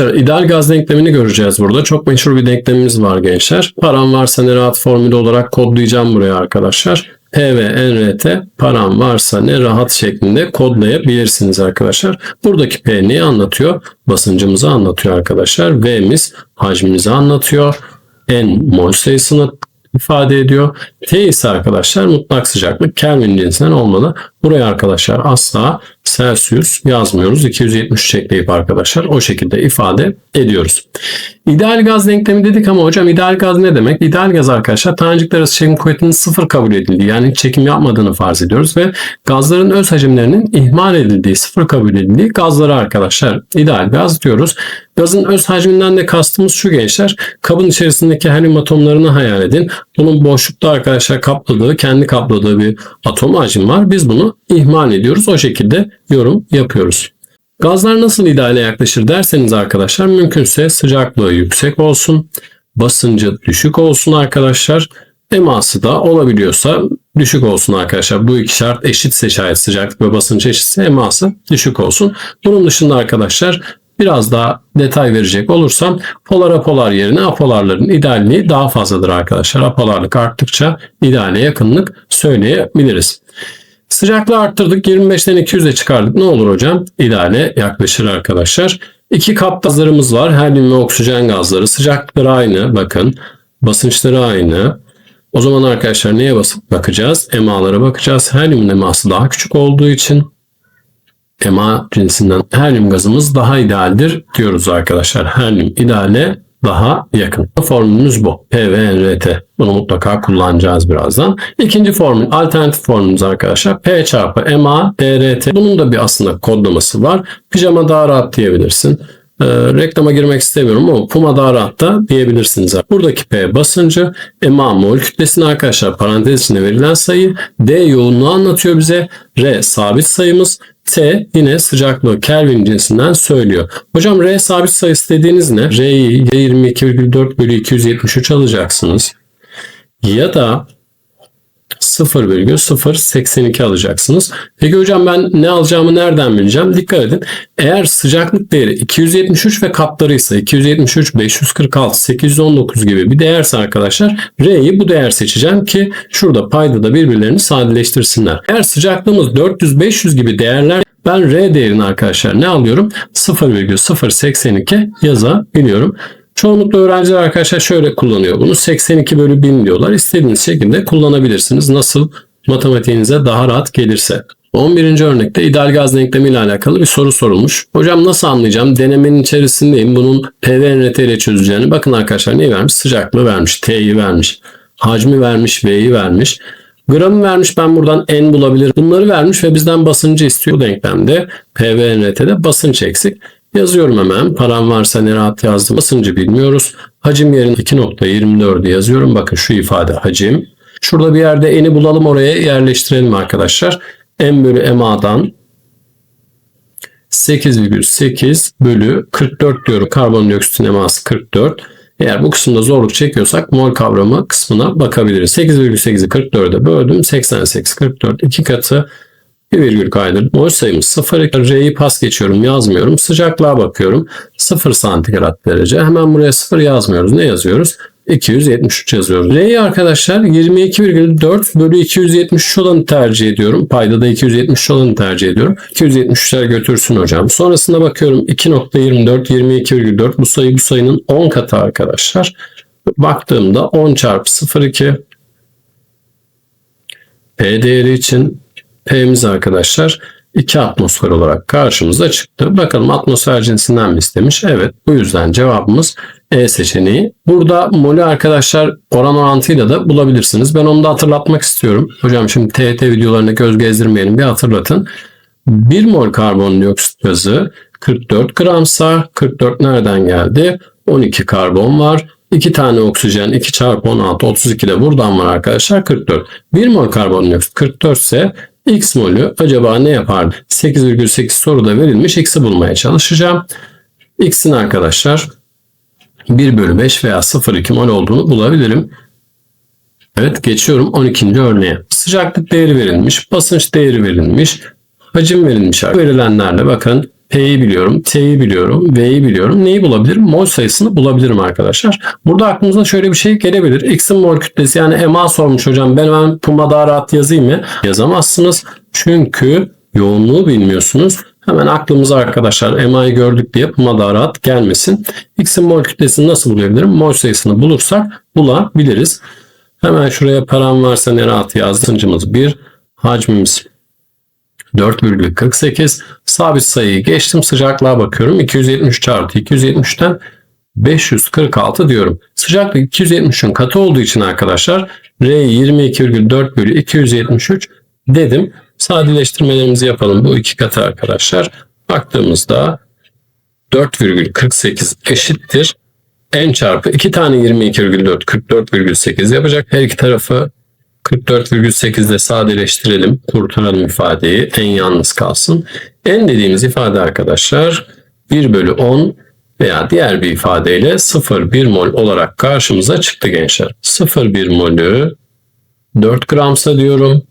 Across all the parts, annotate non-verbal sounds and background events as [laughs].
İdeal gaz denklemini göreceğiz burada. Çok meşhur bir denklemimiz var gençler. Param varsa ne rahat formülü olarak kodlayacağım buraya arkadaşlar. P ve NRT param varsa ne rahat şeklinde kodlayabilirsiniz arkadaşlar. Buradaki P neyi anlatıyor? Basıncımızı anlatıyor arkadaşlar. V'miz hacmimizi anlatıyor. N mol sayısını ifade ediyor. T ise arkadaşlar mutlak sıcaklık Kelvin cinsinden olmalı. Buraya arkadaşlar asla Celsius yazmıyoruz. 273 ekleyip arkadaşlar o şekilde ifade ediyoruz. İdeal gaz denklemi dedik ama hocam ideal gaz ne demek? İdeal gaz arkadaşlar tanecikler arası çekim kuvvetinin sıfır kabul edildiği yani çekim yapmadığını farz ediyoruz ve gazların öz hacimlerinin ihmal edildiği, sıfır kabul edildiği gazlara arkadaşlar ideal gaz diyoruz. Gazın öz hacminden de kastımız şu gençler. Kabın içerisindeki helyum atomlarını hayal edin. Bunun boşlukta arkadaşlar kapladığı, kendi kapladığı bir atom hacim var. Biz bunu ihmal ediyoruz. O şekilde yorum yapıyoruz. Gazlar nasıl ideale yaklaşır derseniz arkadaşlar mümkünse sıcaklığı yüksek olsun, basıncı düşük olsun arkadaşlar. Eması da olabiliyorsa düşük olsun arkadaşlar. Bu iki şart eşitse şayet sıcaklık ve basınç eşitse eması düşük olsun. Bunun dışında arkadaşlar biraz daha detay verecek olursam polar apolar yerine apolarların idealliği daha fazladır arkadaşlar. Apolarlık arttıkça ideale yakınlık söyleyebiliriz. Sıcaklığı arttırdık 25'ten 200'e çıkardık. Ne olur hocam? İdeale yaklaşır arkadaşlar. İki kap gazlarımız var. Helyum ve oksijen gazları. Sıcaklıkları aynı. Bakın. Basınçları aynı. O zaman arkadaşlar neye basıp bakacağız? EMA'lara bakacağız. Helyumun eması daha küçük olduğu için EMA cinsinden helyum gazımız daha idealdir diyoruz arkadaşlar. Helyum ideale daha yakın. Formülümüz bu. P. Bunu mutlaka kullanacağız birazdan. İkinci formül alternatif formülümüz arkadaşlar. P çarpı MA DRT. Bunun da bir aslında kodlaması var. Pijama daha rahat diyebilirsin. E, reklama girmek istemiyorum ama Puma daha rahat da diyebilirsiniz. Buradaki P basıncı, MA mol kütlesini arkadaşlar parantez içinde verilen sayı, D yoğunluğu anlatıyor bize, R sabit sayımız, T yine sıcaklığı Kelvin cinsinden söylüyor. Hocam R sabit sayısı dediğiniz ne? R'yi 22,4 bölü 273 alacaksınız. Ya da 0,082 alacaksınız. Peki hocam ben ne alacağımı nereden bileceğim? Dikkat edin. Eğer sıcaklık değeri 273 ve katları ise 273, 546, 819 gibi bir değerse arkadaşlar R'yi bu değer seçeceğim ki şurada payda da birbirlerini sadeleştirsinler. Eğer sıcaklığımız 400-500 gibi değerler ben R değerini arkadaşlar ne alıyorum? 0,082 yazabiliyorum. Çoğunlukla öğrenciler arkadaşlar şöyle kullanıyor bunu. 82 bölü 1000 diyorlar. İstediğiniz şekilde kullanabilirsiniz. Nasıl matematiğinize daha rahat gelirse. 11. örnekte ideal gaz denklemi ile alakalı bir soru sorulmuş. Hocam nasıl anlayacağım? Denemenin içerisindeyim. Bunun P ve NRT ile çözeceğini. Bakın arkadaşlar neyi vermiş? Sıcaklığı vermiş. T'yi vermiş. Hacmi vermiş. V'yi vermiş. Gramı vermiş ben buradan N bulabilirim. Bunları vermiş ve bizden basıncı istiyor. Denklemde P ve NRT'de basınç eksik. Yazıyorum hemen. Param varsa ne rahat yazdım. Basıncı bilmiyoruz. Hacim yerine 2.24'ü yazıyorum. Bakın şu ifade hacim. Şurada bir yerde eni bulalım oraya yerleştirelim arkadaşlar. M bölü MA'dan 8,8 bölü 44 diyorum. Karbondioksitin eması 44. Eğer bu kısımda zorluk çekiyorsak mol kavramı kısmına bakabiliriz. 8,8'i 44'e böldüm. 88, 44 iki katı virgül kaydır. Mol sayımız 0. R'yi pas geçiyorum yazmıyorum. Sıcaklığa bakıyorum. 0 santigrat derece. Hemen buraya 0 yazmıyoruz. Ne yazıyoruz? 273 yazıyoruz. R'yi arkadaşlar 22,4 bölü 273 olanı tercih ediyorum. Payda da 273 olanı tercih ediyorum. 273'ler götürsün hocam. Sonrasında bakıyorum 2.24 22,4 bu sayı bu sayının 10 katı arkadaşlar. Baktığımda 10 çarpı 0,2 P değeri için P'miz arkadaşlar 2 atmosfer olarak karşımıza çıktı. Bakalım atmosfer cinsinden mi istemiş? Evet. Bu yüzden cevabımız E seçeneği. Burada molü arkadaşlar oran orantıyla da bulabilirsiniz. Ben onu da hatırlatmak istiyorum. Hocam şimdi TET videolarına göz gezdirmeyelim bir hatırlatın. 1 mol karbondioksit gazı 44 gramsa 44 nereden geldi? 12 karbon var. 2 tane oksijen 2 çarpı 16 32 de buradan var arkadaşlar 44. 1 mol karbondioksit 44 ise X molü acaba ne yapardı? 8,8 soruda verilmiş X'i bulmaya çalışacağım. X'in arkadaşlar 1 bölü 5 veya 0,2 mol olduğunu bulabilirim. Evet geçiyorum 12. örneğe. Sıcaklık değeri verilmiş, basınç değeri verilmiş, hacim verilmiş. Verilenlerle bakın P'yi biliyorum, T'yi biliyorum, V'yi biliyorum. Neyi bulabilirim? Mol sayısını bulabilirim arkadaşlar. Burada aklımıza şöyle bir şey gelebilir. X'in mol kütlesi yani MA sormuş hocam. Ben hemen Puma daha rahat yazayım mı? Yazamazsınız. Çünkü yoğunluğu bilmiyorsunuz. Hemen aklımıza arkadaşlar MA'yı gördük diye Puma daha rahat gelmesin. X'in mol kütlesini nasıl bulabilirim? Mol sayısını bulursak bulabiliriz. Hemen şuraya param varsa ne rahat yazdırıcımız 1. Hacmimiz 4,48. Sabit sayıyı geçtim. Sıcaklığa bakıyorum. 273 artı 270'ten 546 diyorum. Sıcaklık 273'ün katı olduğu için arkadaşlar R 22,4 bölü 273 dedim. Sadeleştirmelerimizi yapalım. Bu iki katı arkadaşlar. Baktığımızda 4,48 eşittir. N çarpı 2 tane 22,4 44,8 yapacak. Her iki tarafı 44,8 ile sadeleştirelim. Kurtaralım ifadeyi. N yalnız kalsın. N dediğimiz ifade arkadaşlar 1 bölü 10 veya diğer bir ifadeyle 0,1 mol olarak karşımıza çıktı gençler. 0,1 molü 4 gramsa diyorum.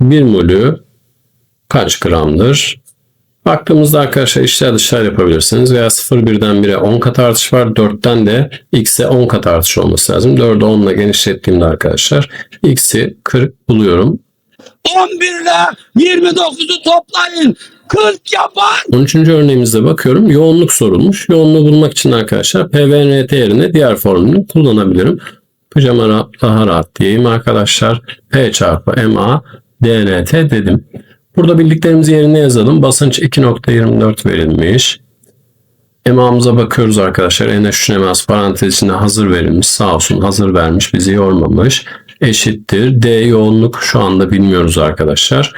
1 molü kaç gramdır? Baktığımızda arkadaşlar işler dışlar yapabilirsiniz. Veya 0,1'den 1'e 10 kat artış var. 4'ten de x'e 10 kat artış olması lazım. 4'ü 10 ile genişlettiğimde arkadaşlar x'i 40 buluyorum. 11 ile 29'u toplayın. 40 yapar. 13. örneğimizde bakıyorum. Yoğunluk sorulmuş. Yoğunluğu bulmak için arkadaşlar PVNT yerine diğer formülünü kullanabilirim. Pijama daha rahat diyeyim arkadaşlar. P çarpı MA DNT dedim. Burada bildiklerimizi yerine yazalım. Basınç 2.24 verilmiş. EMA'mıza bakıyoruz arkadaşlar. NH3 EMA'sı parantez içinde hazır verilmiş. Sağ olsun hazır vermiş. Bizi yormamış. Eşittir. D yoğunluk şu anda bilmiyoruz arkadaşlar.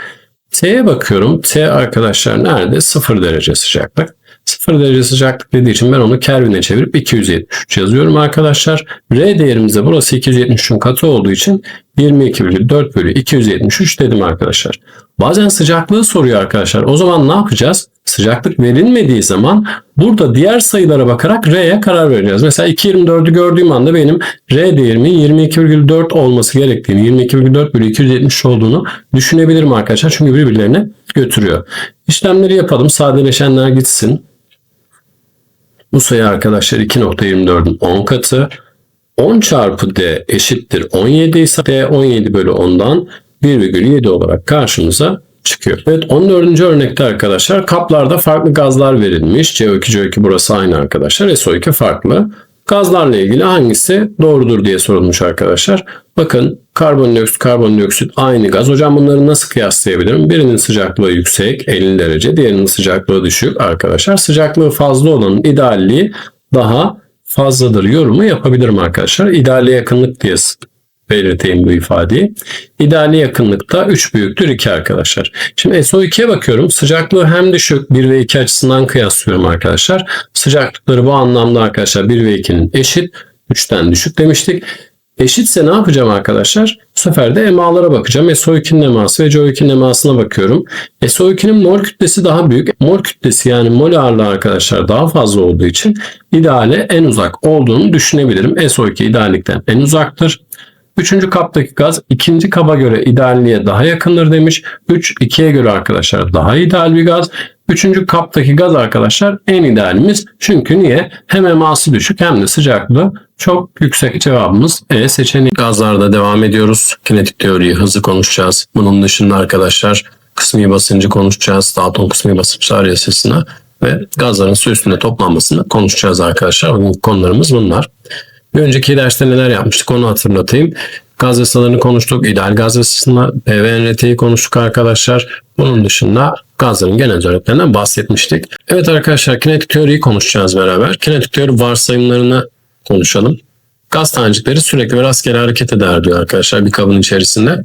T'ye bakıyorum. T arkadaşlar nerede? 0 derece sıcaklık. 0 derece sıcaklık dediği için ben onu Kelvin'e çevirip 273 yazıyorum arkadaşlar. R değerimizde burası 273'ün katı olduğu için 22,4 bölü 273 dedim arkadaşlar. Bazen sıcaklığı soruyor arkadaşlar. O zaman ne yapacağız? Sıcaklık verilmediği zaman burada diğer sayılara bakarak R'ye karar vereceğiz. Mesela 2.24'ü gördüğüm anda benim R değerimin 22,4 olması gerektiğini, 22,4 bölü 273 olduğunu düşünebilirim arkadaşlar. Çünkü birbirlerine götürüyor. İşlemleri yapalım. Sadeleşenler gitsin. Bu sayı arkadaşlar 2.24'ün 10 katı. 10 çarpı D eşittir 17 ise D 17 bölü 10'dan 1,7 olarak karşımıza çıkıyor. Evet 14. örnekte arkadaşlar kaplarda farklı gazlar verilmiş. CO2 CO2 burası aynı arkadaşlar. SO2 farklı. Gazlarla ilgili hangisi doğrudur diye sorulmuş arkadaşlar. Bakın karbondioksit, karbondioksit aynı gaz. Hocam bunları nasıl kıyaslayabilirim? Birinin sıcaklığı yüksek 50 derece, diğerinin sıcaklığı düşük arkadaşlar. Sıcaklığı fazla olanın idealliği daha fazladır yorumu yapabilirim arkadaşlar. İdeale yakınlık diye belirteyim bu ifadeyi. İdeali yakınlıkta 3 büyüktür 2 arkadaşlar. Şimdi SO2'ye bakıyorum. Sıcaklığı hem düşük 1 ve 2 açısından kıyaslıyorum arkadaşlar. Sıcaklıkları bu anlamda arkadaşlar 1 ve 2'nin eşit. 3'ten düşük demiştik. Eşitse ne yapacağım arkadaşlar? Bu sefer de EMA'lara bakacağım. SO2'nin EMA'sı ve CO2'nin EMA'sına bakıyorum. SO2'nin mol kütlesi daha büyük. Mol kütlesi yani mol ağırlığı arkadaşlar daha fazla olduğu için ideale en uzak olduğunu düşünebilirim. SO2 ideallikten en uzaktır. Üçüncü kaptaki gaz ikinci kaba göre idealliğe daha yakındır demiş. 3 2'ye göre arkadaşlar daha ideal bir gaz. Üçüncü kaptaki gaz arkadaşlar en idealimiz. Çünkü niye? Hem eması düşük hem de sıcaklığı çok yüksek cevabımız E seçeneği. Gazlarda devam ediyoruz. Kinetik teoriyi hızlı konuşacağız. Bunun dışında arkadaşlar kısmi basıncı konuşacağız. Dalton kısmi basınçlar yasasını ve gazların su üstünde toplanmasını konuşacağız arkadaşlar. Bugün konularımız bunlar. Bir önceki derste neler yapmıştık onu hatırlatayım. Gaz yasalarını konuştuk. İdeal gaz yasasını, PVNRT'yi konuştuk arkadaşlar. Bunun dışında gazların genel özelliklerinden bahsetmiştik. Evet arkadaşlar kinetik teoriyi konuşacağız beraber. Kinetik teori varsayımlarını konuşalım. Gaz tanecikleri sürekli ve rastgele hareket eder diyor arkadaşlar bir kabın içerisinde.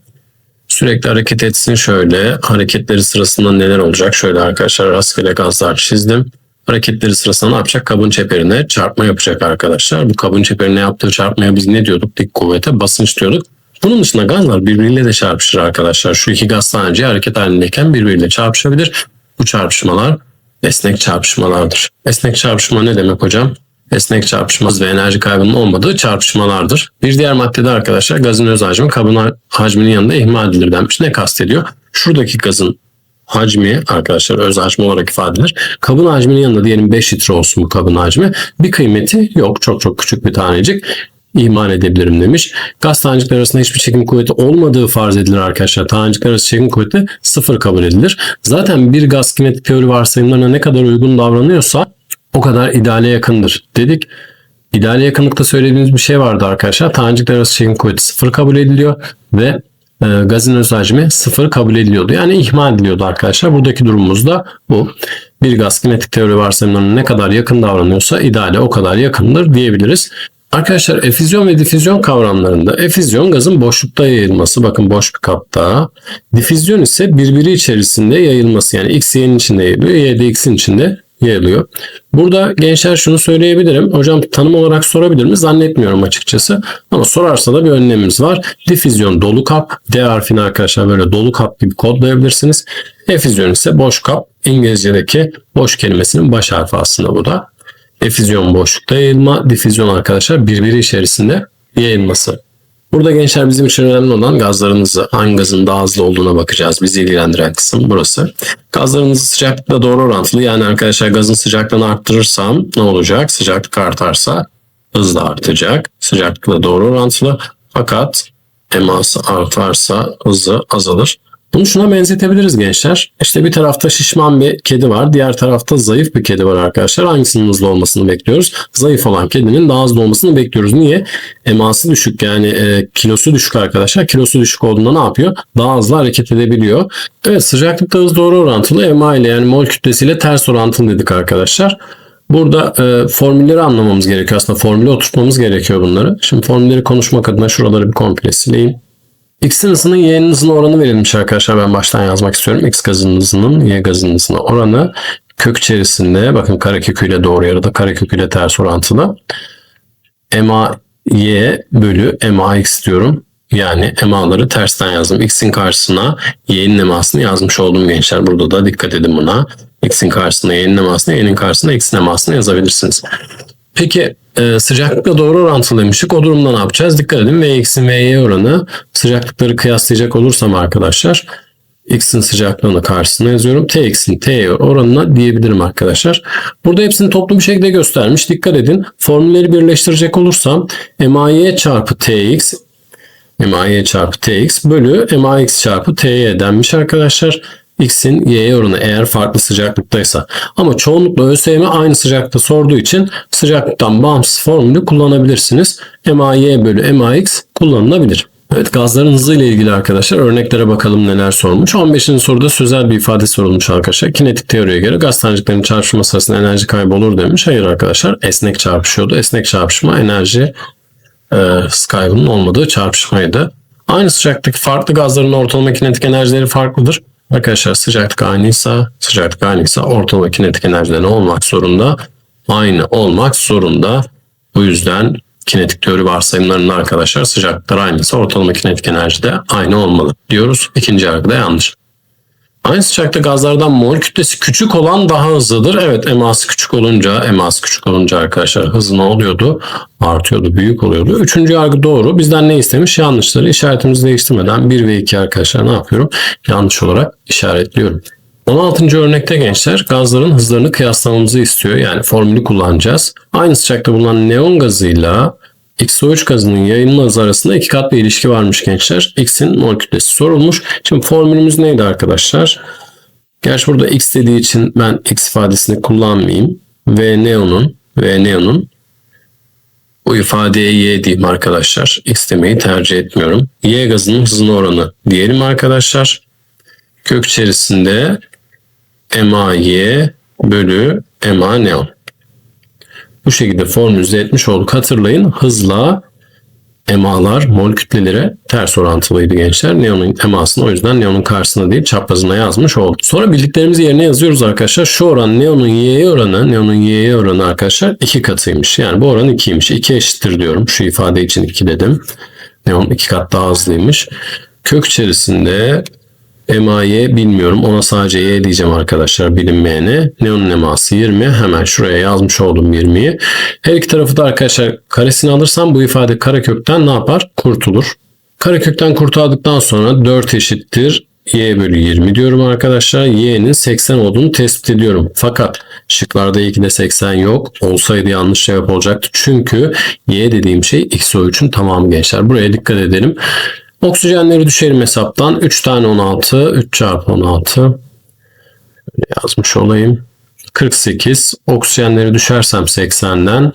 Sürekli hareket etsin şöyle. Hareketleri sırasında neler olacak? Şöyle arkadaşlar rastgele gazlar çizdim hareketleri sırasında ne yapacak? Kabın çeperine çarpma yapacak arkadaşlar. Bu kabın çeperine yaptığı çarpmaya biz ne diyorduk? Dik kuvvete basınç diyorduk. Bunun dışında gazlar birbiriyle de çarpışır arkadaşlar. Şu iki gaz taneci hareket halindeyken birbiriyle çarpışabilir. Bu çarpışmalar esnek çarpışmalardır. Esnek çarpışma ne demek hocam? Esnek çarpışma ve enerji kaybının olmadığı çarpışmalardır. Bir diğer maddede arkadaşlar gazın öz hacmi kabın hacminin yanında ihmal edilir denmiş. Ne kastediyor? Şuradaki gazın hacmi arkadaşlar öz hacmi olarak ifade edilir. Kabın hacminin yanında diyelim 5 litre olsun bu kabın hacmi. Bir kıymeti yok. Çok çok küçük bir tanecik ihmal edebilirim demiş. Gaz tanecikler arasında hiçbir çekim kuvveti olmadığı farz edilir arkadaşlar. Tanecikler arası çekim kuvveti sıfır kabul edilir. Zaten bir gaz kinetik teori varsayımlarına ne kadar uygun davranıyorsa o kadar ideale yakındır dedik. İdeale yakınlıkta söylediğimiz bir şey vardı arkadaşlar. Tanecikler arası çekim kuvveti sıfır kabul ediliyor ve gazın öz hacmi sıfır kabul ediliyordu. Yani ihmal ediliyordu arkadaşlar. Buradaki durumumuz da bu. Bir gaz kinetik teori varsayımlarına ne kadar yakın davranıyorsa ideale o kadar yakındır diyebiliriz. Arkadaşlar efüzyon ve difüzyon kavramlarında efüzyon gazın boşlukta yayılması bakın boş bir kapta. Difüzyon ise birbiri içerisinde yayılması yani x y'nin içinde yayılıyor y de x'in içinde yayılıyor. Burada gençler şunu söyleyebilirim. Hocam tanım olarak sorabilir mi? Zannetmiyorum açıkçası. Ama sorarsa da bir önlemimiz var. Difüzyon dolu kap. D harfini arkadaşlar böyle dolu kap gibi kodlayabilirsiniz. Efüzyon ise boş kap. İngilizce'deki boş kelimesinin baş harfi aslında bu da. Efüzyon boşlukta yayılma, difüzyon arkadaşlar birbiri içerisinde yayılması. Burada gençler bizim için önemli olan gazlarınızı hangi gazın daha hızlı olduğuna bakacağız. Bizi ilgilendiren kısım burası. Gazlarınızı sıcaklıkla doğru orantılı. Yani arkadaşlar gazın sıcaklığını arttırırsam ne olacak? Sıcaklık artarsa hız da artacak. Sıcaklıkla doğru orantılı. Fakat eması artarsa hızı azalır. Bunu şuna benzetebiliriz gençler. İşte bir tarafta şişman bir kedi var. Diğer tarafta zayıf bir kedi var arkadaşlar. Hangisinin hızlı olmasını bekliyoruz? Zayıf olan kedinin daha hızlı olmasını bekliyoruz. Niye? Eması düşük yani e, kilosu düşük arkadaşlar. Kilosu düşük olduğunda ne yapıyor? Daha hızlı hareket edebiliyor. Evet sıcaklıkta hız doğru orantılı. Ema ile yani mol kütlesiyle ters orantılı dedik arkadaşlar. Burada e, formülleri anlamamız gerekiyor. Aslında formüle oturtmamız gerekiyor bunları. Şimdi formülleri konuşmak adına şuraları bir komple sileyim. X'in hızının Y'nin hızına oranı verilmiş arkadaşlar. Ben baştan yazmak istiyorum. X gazının hızının Y gazının hızına oranı kök içerisinde bakın kareköküyle doğru yarıda kareköküyle ters orantılı. MA Y bölü MA X diyorum. Yani MA'ları tersten yazdım. X'in karşısına Y'nin emasını yazmış oldum gençler. Burada da dikkat edin buna. X'in karşısına Y'nin emasını, Y'nin karşısına X'in emasını yazabilirsiniz. Peki e, sıcaklıkla doğru orantılı demiştik. O durumda ne yapacağız? Dikkat edin. Vx'in V'ye oranı sıcaklıkları kıyaslayacak olursam arkadaşlar X'in sıcaklığını karşısına yazıyorum. Tx'in T'ye oranına diyebilirim arkadaşlar. Burada hepsini toplu bir şekilde göstermiş. Dikkat edin. Formülleri birleştirecek olursam MAY çarpı Tx MAY çarpı Tx bölü MAX çarpı Ty denmiş arkadaşlar. X'in Y'ye oranı eğer farklı sıcaklıktaysa. Ama çoğunlukla ÖSYM aynı sıcaklıkta sorduğu için sıcaklıktan bağımsız formülü kullanabilirsiniz. MAY bölü MAX kullanılabilir. Evet gazların hızı ile ilgili arkadaşlar örneklere bakalım neler sormuş. 15. soruda sözel bir ifade sorulmuş arkadaşlar. Kinetik teoriye göre gaz taneciklerinin çarpışma sırasında enerji kaybolur demiş. Hayır arkadaşlar esnek çarpışıyordu. Esnek çarpışma enerji e, kaybının olmadığı çarpışmaydı. Aynı sıcaklıktaki farklı gazların ortalama kinetik enerjileri farklıdır. Arkadaşlar sıcaklık aynıysa, sıcaklık aynıysa ortalama kinetik enerjileri ne olmak zorunda? Aynı olmak zorunda. Bu yüzden kinetik teori varsayımlarında arkadaşlar sıcaklıklar aynıysa ortalama kinetik enerji de aynı olmalı diyoruz. İkinci yargıda yanlış. Aynı sıcakta gazlardan mol kütlesi küçük olan daha hızlıdır. Evet eması küçük olunca, eması küçük olunca arkadaşlar hızı ne oluyordu? Artıyordu, büyük oluyordu. Üçüncü yargı doğru. Bizden ne istemiş? Yanlışları işaretimizi değiştirmeden 1 ve 2 arkadaşlar ne yapıyorum? Yanlış olarak işaretliyorum. 16. örnekte gençler gazların hızlarını kıyaslamamızı istiyor. Yani formülü kullanacağız. Aynı sıcakta bulunan neon gazıyla XO3 gazının yayılma arasında iki kat bir ilişki varmış gençler. X'in mol kütlesi sorulmuş. Şimdi formülümüz neydi arkadaşlar? Gerçi burada X dediği için ben X ifadesini kullanmayayım. V neonun V neonun bu ifadeye Y diyeyim arkadaşlar. X demeyi tercih etmiyorum. Y gazının hızına oranı diyelim arkadaşlar. Kök içerisinde MAY bölü MA neon. Bu şekilde formülize etmiş olduk. Hatırlayın hızla emalar mol kütlelere ters orantılıydı gençler. Neonun emasını o yüzden neonun karşısına değil çaprazına yazmış olduk. Sonra bildiklerimizi yerine yazıyoruz arkadaşlar. Şu oran neonun y'ye oranı, neonun y'ye oranı arkadaşlar iki katıymış. Yani bu oran 2'ymiş. 2 eşittir diyorum. Şu ifade için 2 dedim. Neon iki kat daha hızlıymış. Kök içerisinde MAY bilmiyorum. Ona sadece Y diyeceğim arkadaşlar bilinmeyene. Neonun eması 20. Hemen şuraya yazmış oldum 20'yi. Her iki tarafı da arkadaşlar karesini alırsam bu ifade karekökten ne yapar? Kurtulur. Karekökten kurtulduktan sonra 4 eşittir y bölü 20 diyorum arkadaşlar. y'nin 80 olduğunu tespit ediyorum. Fakat şıklarda 2'de 80 yok. Olsaydı yanlış cevap olacaktı. Çünkü y dediğim şey XO3'ün tamamı gençler. Buraya dikkat edelim. Oksijenleri düşerim hesaptan. 3 tane 16. 3 çarpı 16. Yazmış olayım. 48. Oksijenleri düşersem 80'den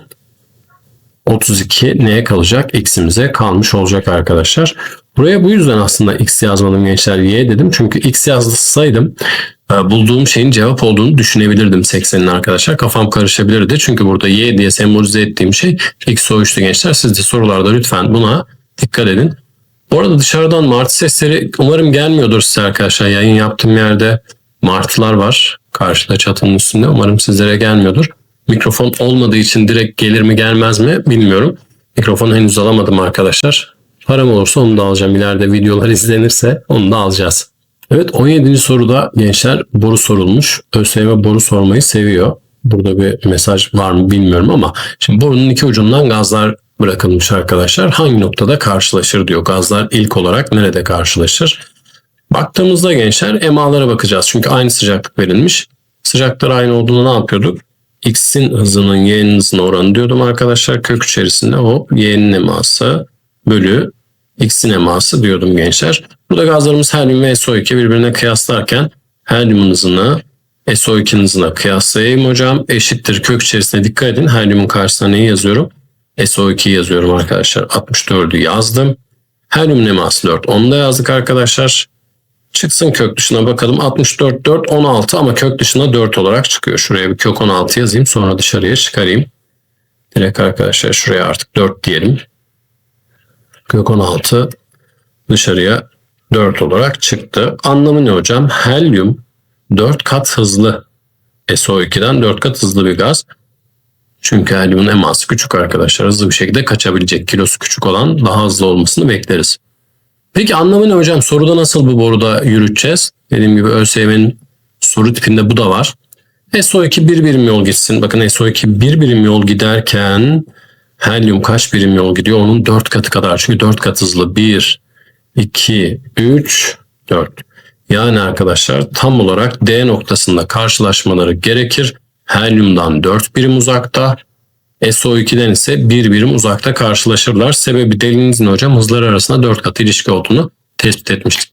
32 neye kalacak? X'imize kalmış olacak arkadaşlar. Buraya bu yüzden aslında X yazmadım gençler Y dedim. Çünkü X yazsaydım e, bulduğum şeyin cevap olduğunu düşünebilirdim 80'in arkadaşlar. Kafam karışabilirdi. Çünkü burada Y diye sembolize ettiğim şey X soğuştu gençler. Siz de sorularda lütfen buna dikkat edin. Bu arada dışarıdan martı sesleri umarım gelmiyordur size arkadaşlar. Yayın yaptığım yerde martılar var. Karşıda çatının üstünde. Umarım sizlere gelmiyordur. Mikrofon olmadığı için direkt gelir mi gelmez mi bilmiyorum. Mikrofonu henüz alamadım arkadaşlar. Param olursa onu da alacağım. İleride videolar [laughs] izlenirse onu da alacağız. Evet 17. soruda gençler boru sorulmuş. ÖSYM boru sormayı seviyor. Burada bir mesaj var mı bilmiyorum ama şimdi borunun iki ucundan gazlar bırakılmış arkadaşlar. Hangi noktada karşılaşır diyor. Gazlar ilk olarak nerede karşılaşır? Baktığımızda gençler emalara bakacağız. Çünkü aynı sıcaklık verilmiş. Sıcaklar aynı olduğunda ne yapıyorduk? X'in hızının Y'nin hızına oranı diyordum arkadaşlar. Kök içerisinde hop Y'nin eması bölü X'in eması diyordum gençler. Burada gazlarımız helyum ve SO2 birbirine kıyaslarken helyumun hızını SO2'nin hızına kıyaslayayım hocam. Eşittir kök içerisine dikkat edin. Helyumun karşısına neyi yazıyorum? SO2 yazıyorum arkadaşlar. 64'ü yazdım. Helyumun eması 4. Onu da yazdık arkadaşlar. Çıksın kök dışına bakalım. 64, 4, 16 ama kök dışına 4 olarak çıkıyor. Şuraya bir kök 16 yazayım. Sonra dışarıya çıkarayım. Direkt arkadaşlar şuraya artık 4 diyelim. Kök 16 dışarıya 4 olarak çıktı. Anlamı ne hocam? Helyum 4 kat hızlı. SO2'den 4 kat hızlı bir gaz. Çünkü helyumun eması küçük arkadaşlar. Hızlı bir şekilde kaçabilecek. Kilosu küçük olan daha hızlı olmasını bekleriz. Peki anlamı ne hocam? Soruda nasıl bu boruda yürüteceğiz? Dediğim gibi ÖSYM'nin soru tipinde bu da var. SO2 bir birim yol gitsin. Bakın SO2 bir birim yol giderken helyum kaç birim yol gidiyor? Onun 4 katı kadar. Çünkü 4 kat hızlı. 1, 2, 3, 4. Yani arkadaşlar tam olarak D noktasında karşılaşmaları gerekir. Helyumdan 4 birim uzakta. SO2'den ise bir birim uzakta karşılaşırlar. Sebebi delinizin hocam hızlar arasında 4 kat ilişki olduğunu tespit etmiştik.